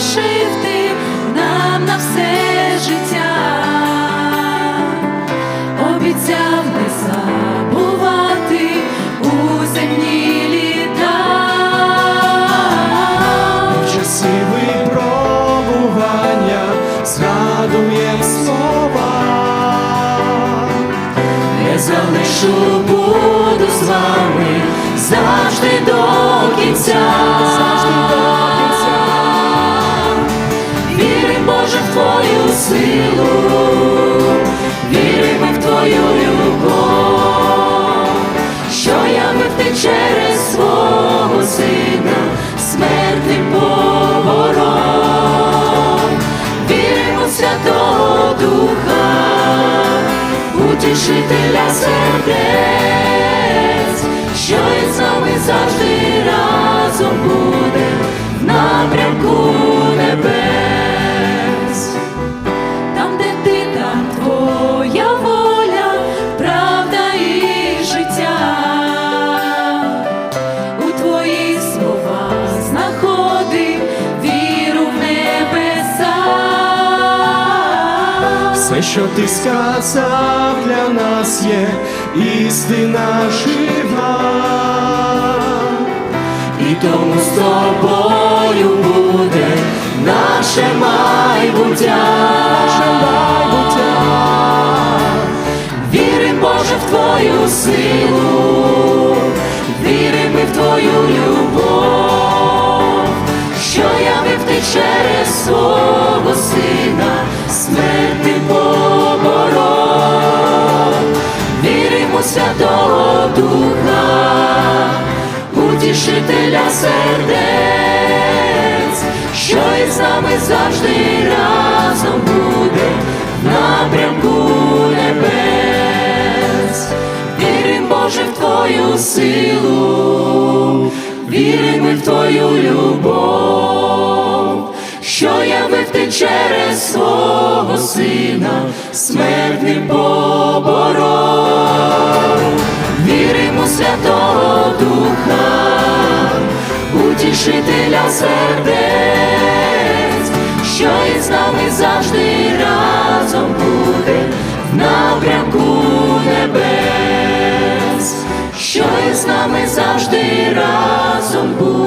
залишив ти нам на все життя, обіцяв не забувати у земні літа. В часи випробування згадуєм слова. Не залишу, буду з вами завжди до кінця. Утішителя сердець, Все, що ти сказав для нас є істина жива. І тому з тобою буде наше майбуття. Святого Духа, утішителя сердець, що із нами завжди разом буде напрямку небес. Вірим, Боже, в Твою силу, віримо в Твою любов, що явив ти через свого сина, смертним поборов. Утішителя сердець, що із нами завжди разом буде в напрямку небес, що із нами завжди разом.